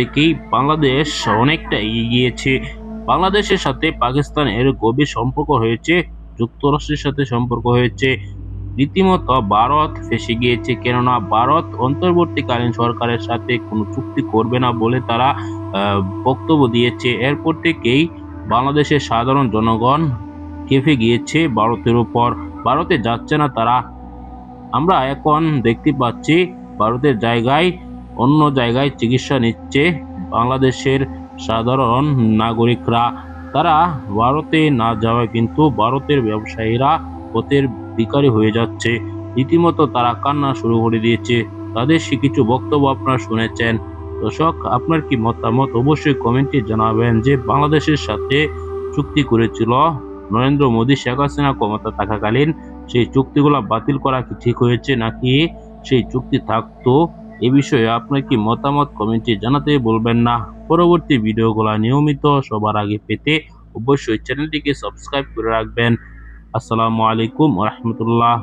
থেকেই বাংলাদেশ অনেকটা এগিয়ে গিয়েছে বাংলাদেশের সাথে পাকিস্তানের গভীর সম্পর্ক হয়েছে, যুক্তরাষ্ট্রের সাথে সম্পর্ক হয়েছে। রীতিমতো ভারত ফেসে গিয়েছে, কেননা ভারত অন্তর্বর্তীকালীন সরকারের সাথে কোনো চুক্তি করবে না বলে তারা বক্তব্য দিয়েছে। এরপর থেকেই বাংলাদেশের সাধারণ জনগণ কেঁপে গিয়েছে ভারতের উপর। ভারতে যাচ্ছে না তারা। আমরা এখন দেখতে পাচ্ছি ভারতের জায়গায় অন্য জায়গায় চিকিৎসা নিচ্ছে বাংলাদেশের সাধারণ নাগরিকরা। তারা ভারতে না যাওয়ায় কিন্তু ভারতের ব্যবসায়ীরা পথের ভিকারি হয়ে যাচ্ছে। রীতিমতো তারা কান্না শুরু করে দিয়েছে। তাদের সে কিছু বক্তব্য আপনারা শুনেছেন। দর্শক, আপনার কি মতামত অবশ্যই কমেন্টে জানাবেন যে বাংলাদেশের সাথে চুক্তি করেছিল নরেন্দ্র মোদী, শেখ হাসিনা ক্ষমতা থাকাকালীন। সেই চুক্তিগুলো বাতিল করা কি ঠিক হয়েছে নাকি সেই চুক্তি থাকতো এ বিষয়ে আপনার কি মতামত কমেন্টে জানাতে বলবেন না। পরবর্তী ভিডিওগুলো নিয়মিত সবার আগে পেতে অবশ্যই চ্যানেলটিকে সাবস্ক্রাইব করে রাখবেন। আসসালামু আলাইকুম রহমতুল্লাহ।